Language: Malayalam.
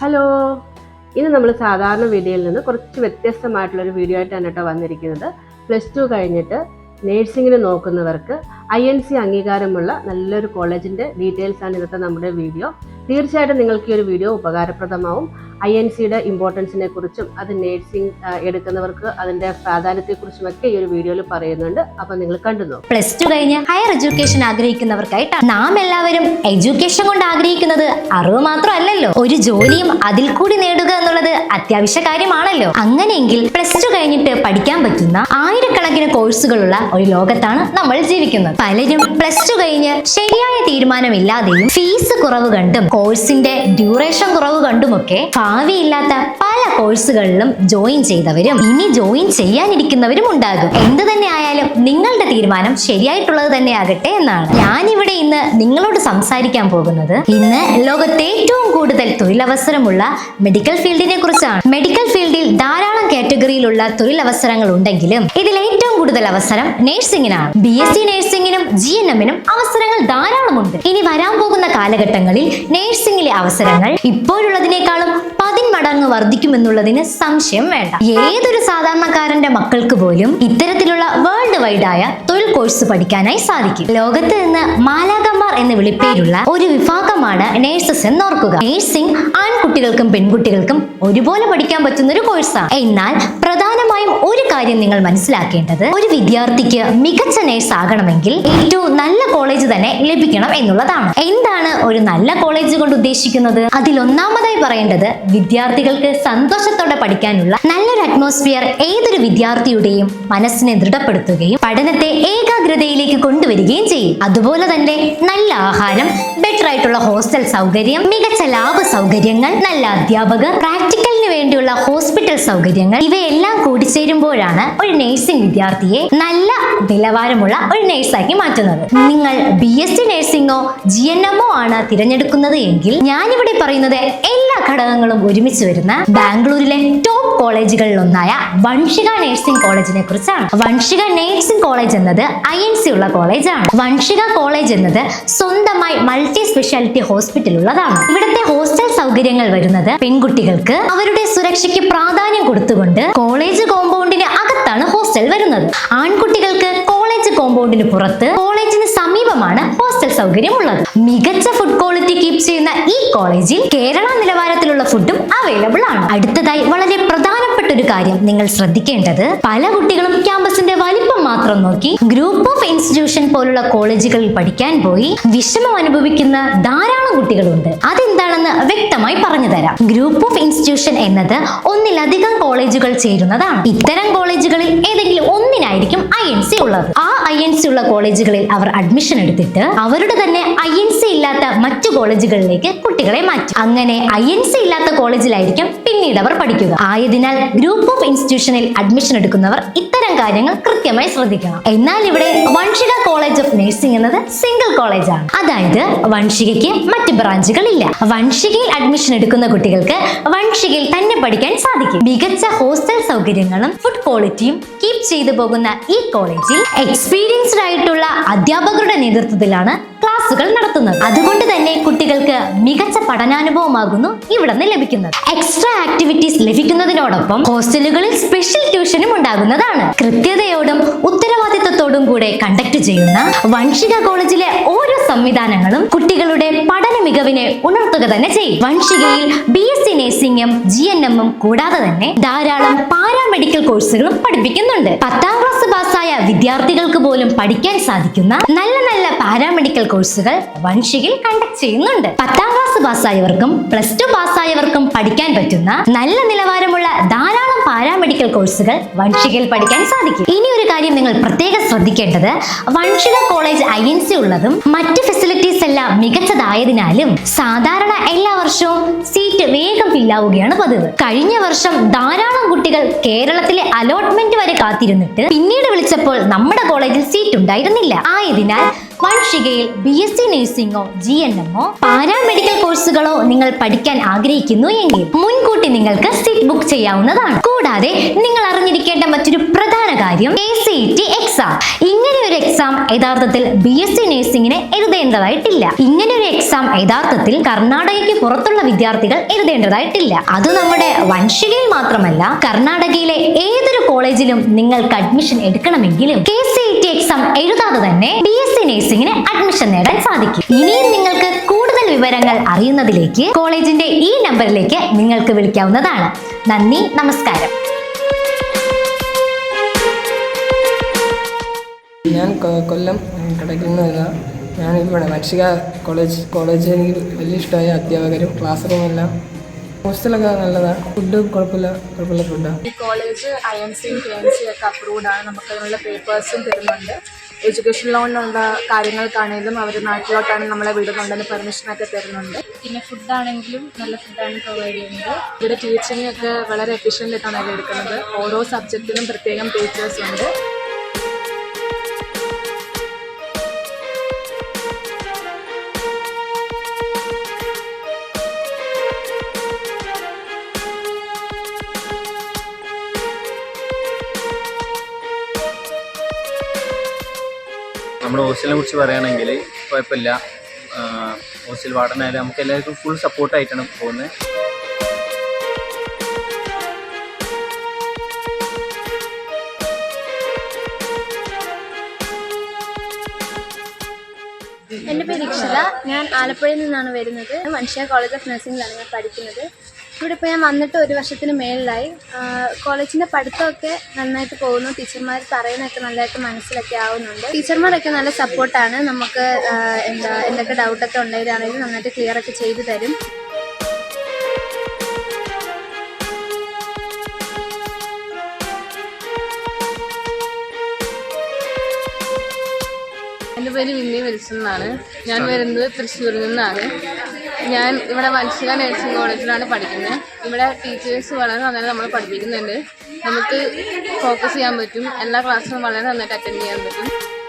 ഹലോ. ഇന്ന് നമ്മൾ സാധാരണ വീഡിയോയിൽ നിന്ന് കുറച്ച് വ്യത്യസ്തമായിട്ടുള്ളൊരു വീഡിയോ ആയിട്ടാണ് കേട്ടോ വന്നിരിക്കുന്നത്. പ്ലസ് ടു കഴിഞ്ഞിട്ട് നേഴ്സിങ്ങിന് നോക്കുന്നവർക്ക് ഐ എൻ സി അംഗീകാരമുള്ള നല്ലൊരു കോളേജിന്റെ ഡീറ്റെയിൽസ് ആണ് ഇന്നത്തെ നമ്മുടെ വീഡിയോ. തീർച്ചയായിട്ടും നിങ്ങൾക്ക് ഈ ഒരു വീഡിയോ ഉപകാരപ്രദമാവും. ഐ എൻ സിയുടെ ഇമ്പോർട്ടൻസിനെ കുറിച്ചും അത് നേഴ്സിംഗ് എടുക്കുന്നവർക്ക് അതിന്റെ പ്രാധാന്യത്തെക്കുറിച്ചും ഒക്കെ ഈ ഒരു വീഡിയോയിൽ പറയുന്നുണ്ട്. അപ്പോൾ നിങ്ങൾ കണ്ടു പ്ലസ് ടു കഴിഞ്ഞ് ഹയർ എഡ്യൂക്കേഷൻ ആഗ്രഹിക്കുന്നവർക്കായിട്ടാണ്. നാം എല്ലാവരും എഡ്യൂക്കേഷൻ കൊണ്ട് ആഗ്രഹിക്കുന്നത് അറിവ് മാത്രമല്ലല്ലോ. ഒരു ജോലിയും അതിൽ കൂടി നേടുക എന്നുള്ളത് അത്യാവശ്യ കാര്യമാണല്ലോ. അങ്ങനെയെങ്കിൽ പ്ലസ് ടു കഴിഞ്ഞിട്ട് പഠിക്കാൻ പറ്റുന്ന ആയിരക്കണക്കിന് കോഴ്സുകളുള്ള ഒരു ലോകത്താണ് നമ്മൾ ജീവിക്കുന്നത്. പലരും പ്ലസ് ടു കഴിഞ്ഞ് ശരിയായ തീരുമാനമില്ലാതെയും ഫീസ് കുറവ് കണ്ടും കോഴ്സിന്റെ ഡ്യൂറേഷൻ കുറവ് കണ്ടുമൊക്കെ ഭാവിയില്ലാത്ത പല കോഴ്സുകളിലും ജോയിൻ ചെയ്തവരും ഇനി ജോയിൻ ചെയ്യാനിരിക്കുന്നവരും ഉണ്ടാകും. എന്ത് തന്നെ ആയാലും നിങ്ങളുടെ തീരുമാനം ശരിയായിട്ടുള്ളത് തന്നെ ആകട്ടെ എന്നാണ്. ഞാനിവിടെ ഇന്ന് നിങ്ങളോട് സംസാരിക്കാൻ പോകുന്നത് ഇന്ന് ലോകത്തെ ഏറ്റവും കൂടുതൽ തൊഴിലവസരമുള്ള മെഡിക്കൽ ഫീൽഡിനെ കുറിച്ചാണ്. മെഡിക്കൽ ഫീൽഡിൽ ധാരാളം കാറ്റഗറിയിലുള്ള തൊഴിലവസരങ്ങൾ ഉണ്ടെങ്കിലും ഇതിൽ ഏറ്റവും കൂടുതൽ അവസരം നഴ്സിംഗിനാണ്. ബി എസ് സി നഴ്സിംഗിനും ജി എൻ എമ്മിനും അവസരങ്ങൾ ധാരാളമുണ്ട്. ഇനി വരാൻ പോകുന്ന കാലഘട്ടങ്ങളിൽ നഴ്സിംഗിലെ അവസരങ്ങൾ ഇപ്പോഴുള്ളതിനേക്കാളും പതിന്മടങ്ങ് വർദ്ധിക്കുമെന്നുള്ളതിന് സംശയം വേണ്ട. ഏതൊരു സാധാരണക്കാരന്റെ മക്കൾക്ക് പോലും ഇത്തരത്തിലുള്ള വേൾഡ് വൈഡ് ആയ തൊഴിൽ കോഴ്സ് പഠിക്കാനായി സാധിക്കും. ലോകത്ത് നിന്ന് മാലാകമാർ എന്ന് വിളിപ്പേരുള്ള ഒരു വിഭാഗമാണ് നേഴ്സസ് എന്നോർക്കുക. നേഴ്സിംഗ് ആൺകുട്ടികൾക്കും പെൺകുട്ടികൾക്കും ഒരുപോലെ പഠിക്കാൻ പറ്റുന്ന ഒരു കോഴ്സാണ് final. പ്രധാനമായും ഒരു കാര്യം നിങ്ങൾ മനസ്സിലാക്കേണ്ടത് ഒരു വിദ്യാർത്ഥിക്ക് മികച്ച നേഴ്സ് ആകണമെങ്കിൽ ഏറ്റവും നല്ല കോളേജ് തന്നെ ലഭിക്കണം എന്നുള്ളതാണ്. എന്താണ് ഒരു നല്ല കോളേജ് കൊണ്ട് ഉദ്ദേശിക്കുന്നത്? അതിൽ ഒന്നാമതായി പറയേണ്ടത് വിദ്യാർത്ഥികൾക്ക് സന്തോഷത്തോടെ പഠിക്കാനുള്ള നല്ലൊരു അറ്റ്മോസ്ഫിയർ ഏതൊരു വിദ്യാർത്ഥിയുടെയും മനസ്സിനെ ദൃഢപ്പെടുത്തുകയും പഠനത്തെ ഏകാഗ്രതയിലേക്ക് കൊണ്ടുവരികയും ചെയ്യും. അതുപോലെ തന്നെ നല്ല ആഹാരം ബെറ്റർ ആയിട്ടുള്ള ഹോസ്റ്റൽ സൗകര്യം മികച്ച ലാബ് സൗകര്യങ്ങൾ നല്ല അധ്യാപകർ പ്രാക്ടിക്കലിന് വേണ്ടിയുള്ള ഹോസ്പിറ്റൽ സൗകര്യങ്ങൾ ഇവയെല്ലാം കൂടിച്ചേരുമ്പോഴാണ് ഒരു നഴ്സിംഗ് വിദ്യാർത്ഥിയെ നല്ല നിലവാരമുള്ള ഒരു നഴ്സാക്കി മാറ്റുന്നത്. നിങ്ങൾ ബി എസ് സി നഴ്സിംഗോ ജി എൻ എമ്മോ ആണ് തിരഞ്ഞെടുക്കുന്നത് എങ്കിൽ ഞാനിവിടെ പറയുന്നത് എല്ലാ ഘടകങ്ങളും ഒരുമിച്ച് വരുന്ന ബാംഗ്ലൂരിലെ ടോപ്പ് കോളേജുകളിൽ ഒന്നായ വൻഷിക നഴ്സിംഗ് കോളേജിനെ കുറിച്ചാണ്. വൻഷിക നഴ്സിംഗ് കോളേജ് എന്നത് ഐ എൻ സി ഉള്ള കോളേജാണ്. വൻഷിക കോളേജ് എന്നത് സ്വന്തമായി മൾട്ടി സ്പെഷ്യാലിറ്റി ഹോസ്പിറ്റൽ ഉള്ളതാണ്. ഇവിടുത്തെ ഹോസ്റ്റൽ സൗകര്യങ്ങൾ വരുന്നത് പെൺകുട്ടികൾക്ക് അവരുടെ സുരക്ഷയ്ക്ക് പ്രാധാന്യം കൊടുത്തുകൊണ്ട് കോളേജ് കോമ്പൗണ്ടിന് അകത്താണ് ഹോസ്റ്റൽ വരുന്നത്. ആൺകുട്ടികൾക്ക് കോളേജ് കോമ്പൗണ്ടിന് പുറത്ത് കോളേജിന് സമീപമാണ് ഹോസ്റ്റൽ സൗകര്യം ഉള്ളത് മികച്ച ഫുഡ് ക്വാളിറ്റി കീപ് ചെയ്യുന്ന ഈ കോളേജിൽ കേരള നിലവാരത്തിലുള്ള ഫുഡും അവൈലബിൾ ആണ്. അടുത്തതായി വളരെ പ്രധാനപ്പെട്ട ഒരു കാര്യം നിങ്ങൾ ശ്രദ്ധിക്കേണ്ടത്. പല കുട്ടികളും ക്യാമ്പസിന്റെ വലിപ്പം മാത്രം നോക്കി ഗ്രൂപ്പ് ഓഫ് ഇൻസ്റ്റിറ്റ്യൂഷൻ പോലുള്ള കോളേജുകളിൽ പഠിക്കാൻ പോയി വിഷമം അനുഭവിക്കുന്ന ധാരാളം കുട്ടികളുണ്ട്. അതെന്താണെന്ന് വ്യക്തമായി പറഞ്ഞു തരാം ഗ്രൂപ്പ് ഓഫ് ഇൻസ്റ്റിറ്റ്യൂഷൻ എന്നത് ഒന്നിലധികം കോളേജുകൾ ചേരുന്നതാണ്. ഇത്തരം കോളേജുകളിൽ ഏതെങ്കിലും ഒന്നിനായിരിക്കും ഐ എൻ സി ഉള്ളത്. ആ ഐ എൻ സി ഉള്ള കോളേജുകളിൽ അവർ അഡ്മിഷൻ എടുത്തിട്ട് അവരുടെ തന്നെ ഐ എൻ സി ഇല്ലാത്ത മറ്റു കോളേജുകളിലേക്ക് കുട്ടികളെ മാറ്റും. അങ്ങനെ ഐ എൻ സി ഇല്ലാത്ത കോളേജിലായിരിക്കും പിന്നീട് അവർ പഠിക്കുക. ആയതിനാൽ ഗ്രൂപ്പ് ഓഫ് ഇൻസ്റ്റിറ്റ്യൂഷനിൽ അഡ്മിഷൻ എടുക്കുന്നവർ കാര്യങ്ങൾ കൃത്യമായി ശ്രദ്ധിക്കണം. എന്നാൽ ഇവിടെ വൺഷിക കോളേജ് ഓഫ് നഴ്സിംഗ് എന്നത് സിംഗിൾ കോളേജ് ആണ്. അതായത് വൺഷികയ്ക്ക് മറ്റ് ബ്രാഞ്ചുകൾ ഇല്ല. വൺഷികയിൽ അഡ്മിഷൻ എടുക്കുന്ന കുട്ടികൾക്ക് വൺഷികയിൽ തന്നെ പഠിക്കാൻ സാധിക്കും. മികച്ച ഹോസ്റ്റൽ സൗകര്യങ്ങളും ഫുഡ് ക്വാളിറ്റിയും കീപ് ചെയ്തു പോകുന്ന ഈ കോളേജിൽ എക്സ്പീരിയൻസ്ഡ് ആയിട്ടുള്ള അധ്യാപകരുടെ നേതൃത്വത്തിലാണ് ക്ലാസുകൾ നടത്തുന്നത്. അതുകൊണ്ട് തന്നെ കുട്ടികൾക്ക് മികച്ച പഠനാനുഭവമാകുന്നു ഇവിടെ നിന്ന് ലഭിക്കുന്നത്. എക്സ്ട്രാ ആക്ടിവിറ്റീസ് ലഭിക്കുന്നതിനോടൊപ്പം ഹോസ്റ്റലുകളിൽ സ്പെഷ്യൽ ട്യൂഷനും ഉണ്ടാകുന്നതാണ്. കൃത്യതയോടും ഉത്തരവാദിത്തത്തോടും കൂടെ കണ്ടക്ട് ചെയ്യുന്ന വൻഷിക കോളേജിലെ ഓരോ സംവിധാനങ്ങളും കുട്ടികളുടെ പഠന മികവിനെ ഉണർത്തുക തന്നെ ചെയ്യും. വൻഷികയിൽ ബി എസ് സി നഴ്സിംഗും ജി എൻ എമ്മും കൂടാതെ തന്നെ ധാരാളം പാരാമെഡിക്കൽ കോഴ്സുകളും പഠിപ്പിക്കുന്നുണ്ട്. പത്താം ക്ലാസ് പാസ്സായ വിദ്യാർത്ഥികൾക്ക് പോലും പഠിക്കാൻ സാധിക്കുന്ന നല്ല നല്ല പാരാമെഡിക്കൽ കോഴ്സുകൾ വൻഷികിൽ കണ്ടക്ട് ചെയ്യുന്നുണ്ട്. പത്താം ക്ലാസ് പാസ്സായവർക്കും പ്ലസ് ടു പാസ്സായവർക്കും പഠിക്കാൻ പറ്റുന്ന നല്ല നിലവാരമുള്ള ധാരാളം പാരാമെഡിക്കൽ കോഴ്സുകൾ വൻഷികയിൽ പഠിക്കാൻ സാധിക്കും. ഇനി ഒരു കാര്യം നിങ്ങൾ പ്രത്യേകം ശ്രദ്ധിക്കേണ്ടത് Vanshika college I N C ഉള്ളതും മറ്റ് ഫെസിലിറ്റീസ് എല്ലാം മികച്ചതായതിനാലും സാധാരണ എല്ലാ വർഷവും സീറ്റ് വേഗം ഫില്ലാവുകയാണ് പതിവ്. കഴിഞ്ഞ വർഷം ധാരാളം കുട്ടികൾ കേരളത്തിലെ അലോട്ട്മെന്റ് വരെ കാത്തിരുന്നിട്ട് പിന്നീട് വിളിച്ചപ്പോൾ നമ്മുടെ കോളേജിൽ സീറ്റ് ഉണ്ടായിരുന്നില്ല. ആയതിനാൽ വൻഷികയിൽ ബി എസ് സി നഴ്സിംഗോ ജി എൻ എമ്മോ പാരാമെഡിക്കൽ കോഴ്സുകളോ നിങ്ങൾ പഠിക്കാൻ ആഗ്രഹിക്കുന്നു എങ്കിൽ മുൻകൂട്ടി നിങ്ങൾക്ക് സീറ്റ് ബുക്ക് ചെയ്യാവുന്നതാണ്. കൂടാതെ നിങ്ങൾ അറിഞ്ഞിരിക്കേണ്ട മറ്റൊരു പ്രധാന കാര്യം എ സി ടി എക്സാം ഇങ്ങനെ ഒരു എക്സാം യഥാർത്ഥത്തിൽ ബി എസ് സി നഴ്സിംഗിന് എഴുതേണ്ടതായിട്ടില്ല. ഇങ്ങനെ ഒരു എക്സാം യഥാർത്ഥത്തിൽ കർണാടകയ്ക്ക് പുറത്തുള്ള വിദ്യാർത്ഥികൾ എഴുതേണ്ടതായിട്ടില്ല. അത് നമ്മുടെ വൻഷികയിൽ മാത്രമല്ല കർണാടകയിലെ ഏതൊരു കോളേജിലും നിങ്ങൾക്ക് അഡ്മിഷൻ എടുക്കണമെങ്കിലും കെ സി ടി എക്സാം എഴുതാതെ തന്നെ ബി എസ് സി നഴ്സിംഗിന് അഡ്മിഷൻ നേടാൻ സാധിക്കും. ഇനിയും നിങ്ങൾക്ക് കൂടുതൽ വിവരങ്ങൾ അറിയുന്നതിലേക്ക് കോളേജിന്റെ ഈ നമ്പറിലേക്ക് നിങ്ങൾക്ക് വിളിക്കാവുന്നതാണ്. നന്ദി നമസ്കാരം. ഞാൻ കൊല്ലം കടയ്ക്കിൽ നിന്ന് വരുന്ന ഞാൻ ഇവിടെ മനുഷ്യ കോളേജ് കോളേജ് എനിക്ക് വലിയ ഇഷ്ടമായ അധ്യാപകരും ക്ലാസ് റൂമെല്ലാം ഹോസ്റ്റലൊക്കെ നല്ലതാണ് ഫുഡ് കുഴപ്പമില്ല കുഴപ്പമില്ല ഫുഡാണ് ഈ കോളേജ് ഐ എം സിയും കെ എം സിയും ഒക്കെ അപ്രൂവ്ഡ് ആണ്. നമുക്ക് അതിനുള്ള പേപ്പേഴ്സും തരുന്നുണ്ട്. എഡ്യൂക്കേഷൻ ലോണിനുള്ള കാര്യങ്ങൾക്കാണെങ്കിലും അവർ നാട്ടിലോട്ടാണെങ്കിലും നമ്മളെ വിടുന്നുണ്ടെന്ന് പെർമിഷനൊക്കെ തരുന്നുണ്ട്. പിന്നെ ഫുഡാണെങ്കിലും നല്ല ഫുഡാണ് പ്രൊവൈഡ് ചെയ്യുന്നത്. ഇവിടെ ടീച്ചിങ് ഒക്കെ വളരെ എഫിഷ്യന്റ് ആയിട്ടാണ് അവർ എടുക്കുന്നത്. ഓരോ സബ്ജക്റ്റിനും പ്രത്യേകം ടീച്ചേഴ്സ് ഉണ്ട്. നമ്മൾ ഹോസ്റ്റലിനെ കുറിച്ച് പറയുകയാണെങ്കിൽ കുഴപ്പമില്ല. ഹോസ്റ്റൽ വാർഡനായാലും നമുക്ക് എല്ലാവർക്കും ഫുൾ സപ്പോർട്ടായിട്ടാണ് പോകുന്നത്. എന്റെ പേര് ഇക്ഷല. ഞാൻ ആലപ്പുഴയിൽ നിന്നാണ് വരുന്നത്. മനുഷ്യ കോളേജ് ഓഫ് നഴ്സിംഗിലാണ് ഞാൻ പഠിക്കുന്നത്. ഇവിടെ ഇപ്പോൾ ഞാൻ വന്നിട്ട് ഒരു വർഷത്തിന് മേളിലായി. കോളേജിന്റെ പഠിത്തമൊക്കെ നന്നായിട്ട് പോകുന്നു. ടീച്ചർമാർ പറയുന്നതൊക്കെ നല്ലതായിട്ട് മനസ്സിലൊക്കെ ആവുന്നുണ്ട്. ടീച്ചർമാരൊക്കെ നല്ല സപ്പോർട്ടാണ്. നമുക്ക് എന്താ എന്തൊക്കെ ഡൗട്ടൊക്കെ ഉണ്ടെങ്കിലാണെങ്കിലും നന്നായിട്ട് ക്ലിയർ ഒക്കെ ചെയ്തു തരും. എന്റെ പേര് വിന്നി വിൽസൺ എന്നാണ്. ഞാൻ വരുന്നത് തൃശ്ശൂരിൽ നിന്നാണ്. ഞാൻ ഇവിടെ വൻഷിക നഴ്സിംഗ് കോളേജിലാണ് പഠിക്കുന്നത്. ഇവിടെ ടീച്ചേഴ്സ് വളരെ നന്നായി നമ്മൾ പഠിപ്പിക്കുന്നുണ്ട്. നമുക്ക് ഫോക്കസ് ചെയ്യാൻ പറ്റും. എല്ലാ ക്ലാസ്സിലും വളരെ നന്നായിട്ട് അറ്റൻഡ് ചെയ്യാൻ പറ്റും.